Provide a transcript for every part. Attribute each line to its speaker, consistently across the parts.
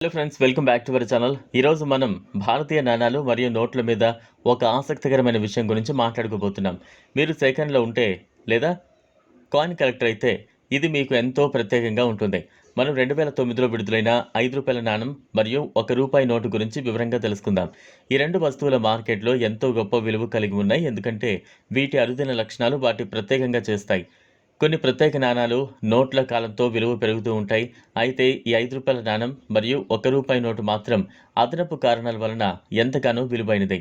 Speaker 1: Hello friends welcome back to our channel ఈరోజు మనం భారతీయ నాణాలు మరియు నోట్ల మీద ఒక ఆసక్తికరమైన విషయం గురించి మాట్లాడుకోబోతున్నాం. మీరు సేకరణలో ఉంటే లేదా కాయిన్ కలెక్టర్ అయితే ఇది మీకు ఎంతో ప్రత్యేకంగా ఉంటుంది. మనం రెండు వేల తొమ్మిదిలో విడుదలైన ఐదు రూపాయల నాణం మరియు ఒక రూపాయి నోటు గురించి వివరంగా తెలుసుకుందాం. ఈ రెండు వస్తువుల మార్కెట్లో ఎంతో గొప్ప విలువ కలిగి ఉన్నాయి. ఎందుకంటే వీటి అరుదైన లక్షణాలు వాటి ప్రత్యేకంగా చేస్తాయి. కొన్ని ప్రత్యేక నాణాలు నోట్ల కాలంతో విలువ పెరుగుతూ ఉంటాయి. అయితే ఈ ఐదు రూపాయల నాణం మరియు ఒక రూపాయి నోటు మాత్రం అదనపు కారణాల వలన ఎంతగానో విలువైనది.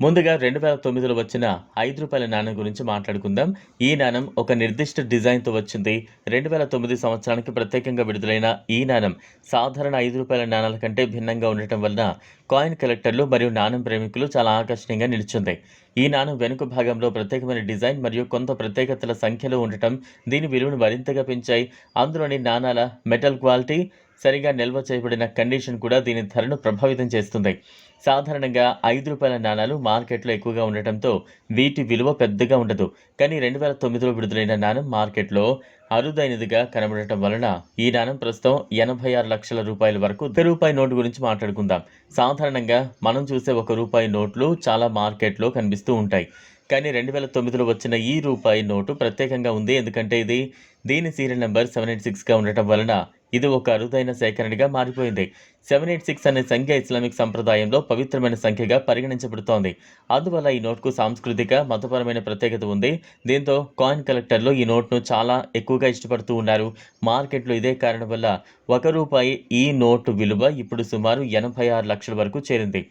Speaker 1: ముందుగా రెండు వేల తొమ్మిదిలో వచ్చిన ఐదు రూపాయల నాణం గురించి మాట్లాడుకుందాం. ఈ నాణం ఒక నిర్దిష్ట డిజైన్తో వచ్చింది. రెండు వేల తొమ్మిది సంవత్సరానికి ప్రత్యేకంగా విడుదలైన ఈ నాణం సాధారణ ఐదు రూపాయల నాణాల కంటే భిన్నంగా ఉండటం వలన కాయిన్ కలెక్టర్లు మరియు నాణం ప్రేమికులు చాలా ఆకర్షణీయంగా నిలిచింది. ఈ నాణం వెనుక భాగంలో ప్రత్యేకమైన డిజైన్ మరియు కొంత ప్రత్యేకతల సంఖ్యలో ఉండటం దీని విలువను మరింతగా పెంచాయి. అందులోని నాణాల మెటల్ క్వాలిటీ సరిగా నిల్వ చేయబడిన కండిషన్ కూడా దీని ధరను ప్రభావితం చేస్తుంది. సాధారణంగా ఐదు రూపాయల నాణాలు మార్కెట్లో ఎక్కువగా ఉండటంతో వీటి విలువ పెద్దగా ఉండదు. కానీ రెండు వేల తొమ్మిదిలో విడుదలైన నాణం మార్కెట్లో అరుదైనదిగా కనబడటం వలన ఈ నాణం ప్రస్తుతం ఎనభై ఆరు లక్షల రూపాయల వరకు ఒక రూపాయి నోటు గురించి మాట్లాడుకుందాం. సాధారణంగా మనం చూసే ఒక రూపాయి నోట్లు చాలా మార్కెట్లో కనిపిస్తూ ఉంటాయి. కానీ రెండు వేల తొమ్మిదిలో వచ్చిన ఈ రూపాయి నోటు ప్రత్యేకంగా ఉంది. ఎందుకంటే ఇది దీని సీరియల్ నెంబర్ సెవెన్ ఎయిట్ సిక్స్గా ఉండటం వలన ఇది ఒక అరుదైన సేకరణగా మారిపోయింది. సెవెన్ ఎయిట్ సిక్స్ అనే సంఖ్య ఇస్లామిక్ సంప్రదాయంలో పవిత్రమైన సంఖ్యగా పరిగణించబడుతోంది. అందువల్ల ఈ నోట్కు సాంస్కృతిక మతపరమైన ప్రత్యేకత ఉంది. దీంతో కాయిన్ కలెక్టర్లు ఈ నోట్ను చాలా ఎక్కువగా ఇష్టపడుతూ ఉన్నారు. మార్కెట్లో ఇదే కారణం వల్ల ఒక రూపాయి ఈ నోటు విలువ ఇప్పుడు సుమారు ఎనభై ఆరు లక్షల వరకు చేరింది.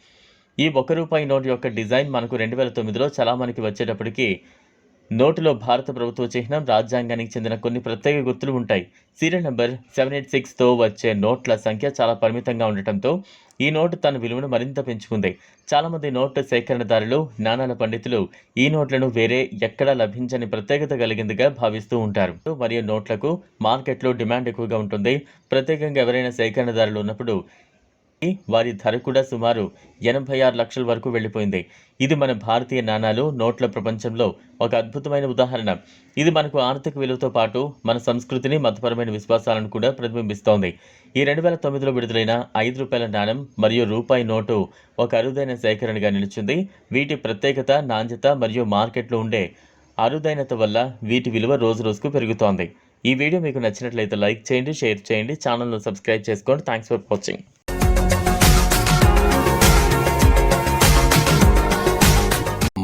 Speaker 1: ఈ ఒక రూపాయి నోటు యొక్క డిజైన్ మనకు రెండు వేల తొమ్మిదిలో చలామణికి వచ్చేటప్పటికి నోటులో భారత ప్రభుత్వ చిహ్నం రాజ్యాంగానికి చెందిన కొన్ని ప్రత్యేక గుర్తులు ఉంటాయి. సీరియల్ నెంబర్ సెవెన్ ఎయిట్ సిక్స్తో వచ్చే నోట్ల సంఖ్య చాలా పరిమితంగా ఉండటంతో ఈ నోటు తన విలువను మరింత పెంచుకుంది. చాలామంది నోట్ల సేకరణదారులు నాణాల పండితులు ఈ నోట్లను వేరే ఎక్కడా లభించని ప్రత్యేకత కలిగిందిగా భావిస్తూ ఉంటారు. మరియు నోట్లకు మార్కెట్లో డిమాండ్ ఎక్కువగా ఉంటుంది. ప్రత్యేకంగా ఎవరైనా సేకరణదారులు ఉన్నప్పుడు వారి ధర కూడా సుమారు ఎనభై ఆరు లక్షల వరకు వెళ్ళిపోయింది. ఇది మన భారతీయ నాణాలు నోట్ల ప్రపంచంలో ఒక అద్భుతమైన ఉదాహరణ. ఇది మనకు ఆర్థిక విలువతో పాటు మన సంస్కృతిని మతపరమైన విశ్వాసాలను కూడా ప్రతిబింబిస్తోంది. ఈ రెండు వేల తొమ్మిదిలో విడుదలైన ఐదు రూపాయల నాణం మరియు రూపాయి నోటు ఒక అరుదైన సేకరణగా నిలిచింది. వీటి ప్రత్యేకత నాణ్యత మరియు మార్కెట్లో ఉండే అరుదైనత వల్ల వీటి విలువ రోజు రోజుకు పెరుగుతోంది. ఈ వీడియో మీకు నచ్చినట్లయితే లైక్ చేయండి షేర్ చేయండి ఛానల్ను సబ్స్క్రైబ్ చేసుకోండి. Thanks for watching